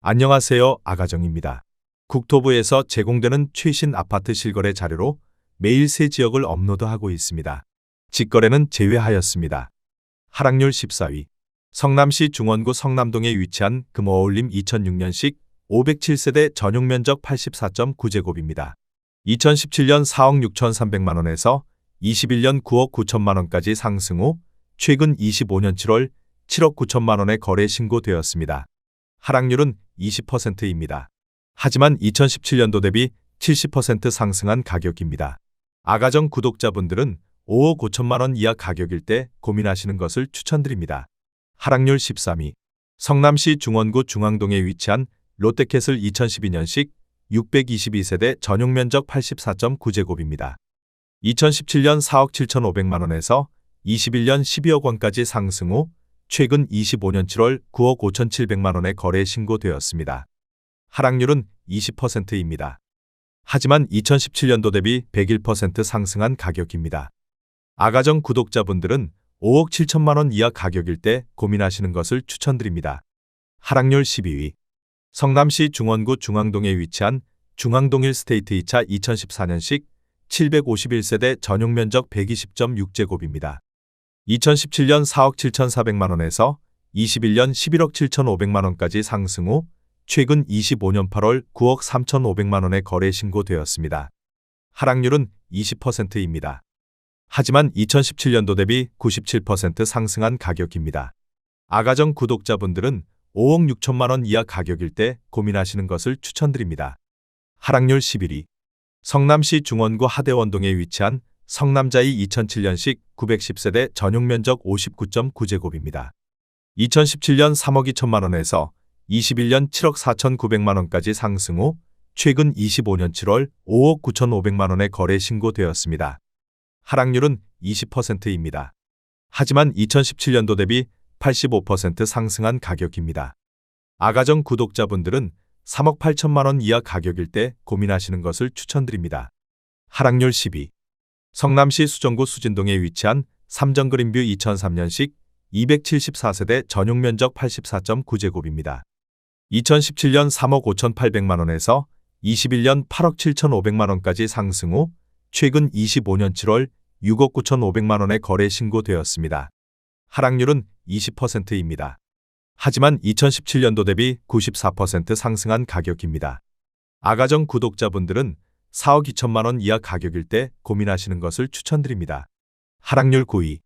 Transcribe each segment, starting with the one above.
안녕하세요. 아가정입니다. 국토부에서 제공되는 최신 아파트 실거래 자료로 매일 새 지역을 업로드하고 있습니다. 직거래는 제외하였습니다. 하락률 14위. 성남시 중원구 성남동에 위치한 금어울림 2006년식 507세대 전용 면적 84.9제곱입니다. 2017년 4억 6,300만 원에서 21년 9억 9천만 원까지 상승 후 최근 25년 7월 7억 9천만 원에 거래 신고되었습니다. 하락률은 20%입니다. 하지만 2017년도 대비 70% 상승한 가격입니다. 아가정 구독자분들은 5억 5천만 원 이하 가격일 때 고민하시는 것을 추천드립니다. 하락률 13위. 성남시 중원구 중앙동에 위치한 롯데캐슬 2012년식 622세대 전용 면적 84.9제곱입니다. 2017년 4억 7천5백만 원에서 21년 12억 원까지 상승 후 최근 25년 7월 9억 5천7백만 원에 거래 신고되었습니다. 하락률은 20%입니다. 하지만 2017년도 대비 101% 상승한 가격입니다. 아가정 구독자분들은 5억 7천만 원 이하 가격일 때 고민하시는 것을 추천드립니다. 하락률 12위. 성남시 중원구 중앙동에 위치한 중앙동 1스테이트 2차 2014년식 751세대 전용 면적 120.6제곱입니다. 2017년 4억 7천4백만 원에서 21년 11억 7천5백만 원까지 상승 후 최근 25년 8월 9억 3천5백만 원에 거래 신고되었습니다. 하락률은 20%입니다. 하지만 2017년도 대비 97% 상승한 가격입니다. 아가정 구독자분들은 5억 6천만 원 이하 가격일 때 고민하시는 것을 추천드립니다. 하락률 11위. 성남시 중원구 하대원동에 위치한 성남자이 2007년식 910세대 전용 면적 59.9제곱입니다. 2017년 3억 2천만 원에서 21년 7억 4천9백만 원까지 상승 후 최근 25년 7월 5억 9천5백만 원에 거래 신고되었습니다. 하락률은 20%입니다. 하지만 2017년도 대비 85% 상승한 가격입니다. 아가정 구독자분들은 3억 8천만 원 이하 가격일 때 고민하시는 것을 추천드립니다. 하락률 12. 성남시 수정구 수진동에 위치한 삼정그린뷰 2003년식 274세대 전용 면적 84.9제곱입니다. 2017년 3억 5천8백만 원에서 21년 8억 7천5백만 원까지 상승 후 최근 25년 7월 6억 9천5백만 원에 거래 신고되었습니다. 하락률은 20%입니다. 하지만 2017년도 대비 94% 상승한 가격입니다. 아가정 구독자분들은 4억 2천만 원 이하 가격일 때 고민하시는 것을 추천드립니다. 하락률 9위.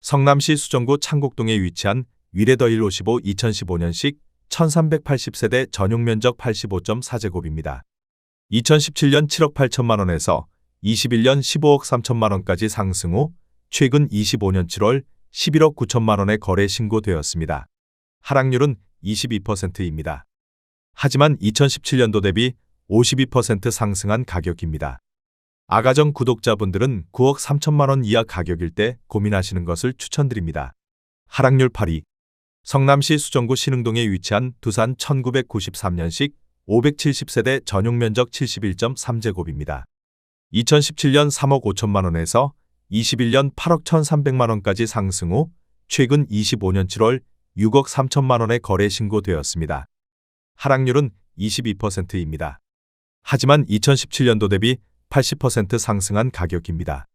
성남시 수정구 창곡동에 위치한 위레더일 55 2015년식 1380세대 전용 면적 85.4제곱입니다. 2017년 7억 8천만 원에서 21년 15억 3천만 원까지 상승 후 최근 25년 7월 11억 9천만 원에 거래 신고되었습니다. 하락률은 22%입니다. 하지만 2017년도 대비 52% 상승한 가격입니다. 아가정 구독자분들은 9억 3천만 원 이하 가격일 때 고민하시는 것을 추천드립니다. 하락률 8위. 성남시 수정구 신흥동에 위치한 두산 1993년식 570세대 전용 면적 71.3제곱입니다. 2017년 3억 5천만 원에서 21년 8억 1,300만 원까지 상승 후 최근 25년 7월 6억 3천만 원에 거래 신고되었습니다. 하락률은 22%입니다. 하지만 2017년도 대비 80% 상승한 가격입니다.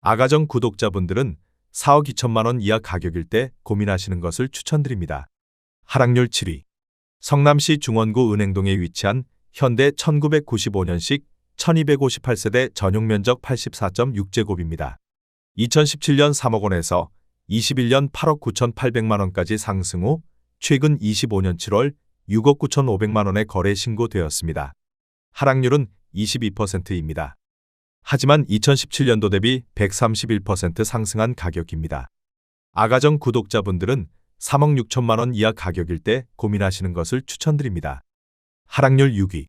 아가정 구독자분들은 4억 2천만 원 이하 가격일 때 고민하시는 것을 추천드립니다. 하락률 7위. 성남시 중원구 은행동에 위치한 현대 1995년식 1258세대 전용 면적 84.6제곱입니다. 2017년 3억 원에서 21년 8억 9천8백만 원까지 상승 후 최근 25년 7월 6억 9천5백만 원에 거래 신고되었습니다. 하락률은 22%입니다. 하지만 2017년도 대비 131% 상승한 가격입니다. 아가정 구독자분들은 3억 6천만 원 이하 가격일 때 고민하시는 것을 추천드립니다. 하락률 6위.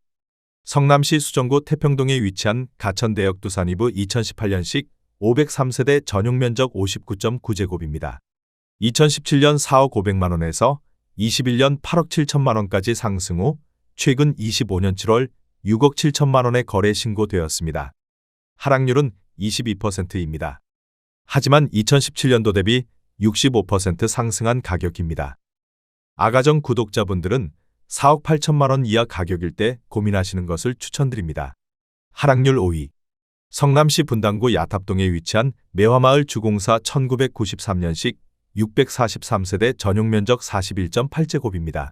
성남시 수정구 태평동에 위치한 가천대역 두산이브 2018년식 503세대 전용 면적 59.9제곱입니다. 2017년 4억 5백만 원에서 21년 8억 7천만 원까지 상승 후 최근 25년 7월 6억 7천만 원에 거래 신고되었습니다. 하락률은 22%입니다. 하지만 2017년도 대비 65% 상승한 가격입니다. 아가정 구독자분들은 4억 8천만 원 이하 가격일 때 고민하시는 것을 추천드립니다. 하락률 5위. 성남시 분당구 야탑동에 위치한 매화마을 주공사 1993년식 643세대 전용 면적 41.8제곱입니다.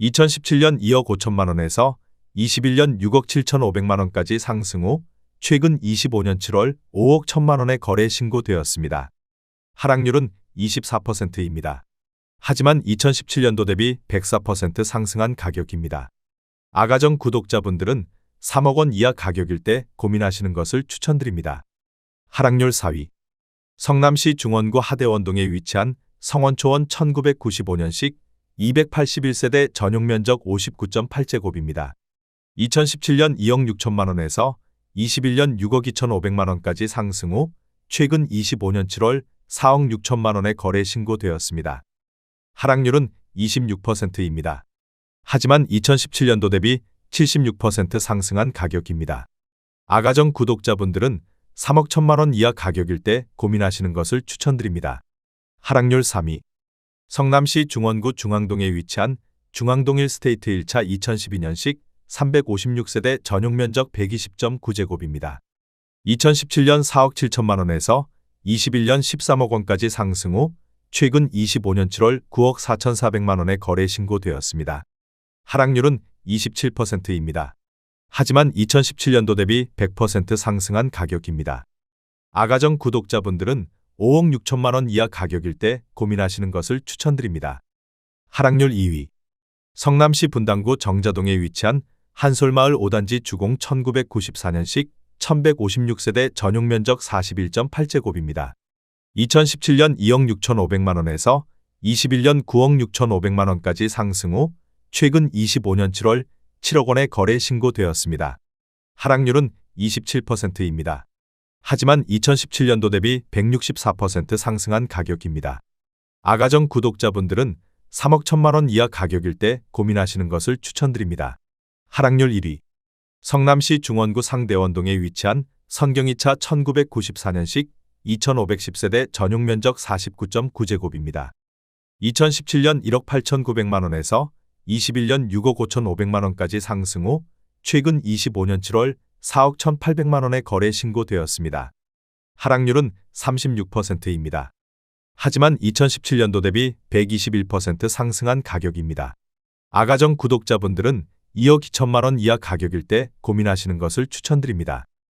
2017년 2억 5천만 원에서 21년 6억 7천5백만 원까지 상승 후 최근 25년 7월 5억 1천만 원에 거래 신고되었습니다. 하락률은 24%입니다. 하지만 2017년도 대비 104% 상승한 가격입니다. 아가정 구독자분들은 3억 원 이하 가격일 때 고민하시는 것을 추천드립니다. 하락률 4위. 성남시 중원구 하대원동에 위치한 성원초원 1995년식 281세대 전용 면적 59.8제곱입니다. 2017년 2억 6천만 원에서 21년 6억 2천5백만 원까지 상승 후 최근 25년 7월 4억 6천만 원에 거래 신고되었습니다. 하락률은 26%입니다. 하지만 2017년도 대비 76% 상승한 가격입니다. 아가정 구독자분들은 3억 1천만 원 이하 가격일 때 고민하시는 것을 추천드립니다. 하락률 3위. 성남시 중원구 중앙동에 위치한 중앙동 1스테이트 1차 2012년식 356세대 전용 면적 120.9제곱입니다. 2017년 4억 7천만 원에서 21년 13억 원까지 상승 후 최근 25년 7월 9억 4천4백만 원에 거래 신고되었습니다. 하락률은 27%입니다. 하지만 2017년도 대비 100% 상승한 가격입니다. 아가정 구독자분들은 5억 6천만 원 이하 가격일 때 고민하시는 것을 추천드립니다. 하락률 2위. 성남시 분당구 정자동에 위치한 한솔마을 5단지 주공 1994년식 1156세대 전용 면적 41.8제곱입니다. 2017년 2억 6천5백만 원에서 21년 9억 6천5백만 원까지 상승 후 최근 25년 7월 7억 원에 거래 신고되었습니다. 하락률은 27%입니다. 하지만 2017년도 대비 164% 상승한 가격입니다. 아가정 구독자분들은 3억 1천만 원 이하 가격일 때 고민하시는 것을 추천드립니다. 하락률 1위. 성남시 중원구 상대원동에 위치한 선경이차 1994년식 2510세대 전용 면적 49.9제곱입니다. 2017년 1억 8천9백만 원에서 21년 6억 5천5백만 원까지 상승 후 최근 25년 7월 4억 1,800만 원에 거래 신고되었습니다. 하락률은 36%입니다. 하지만 2017년도 대비 121% 상승한 가격입니다. 아가정 구독자분들은 2억 2천만 원 이하 가격일 때 고민하시는 것을 추천드립니다.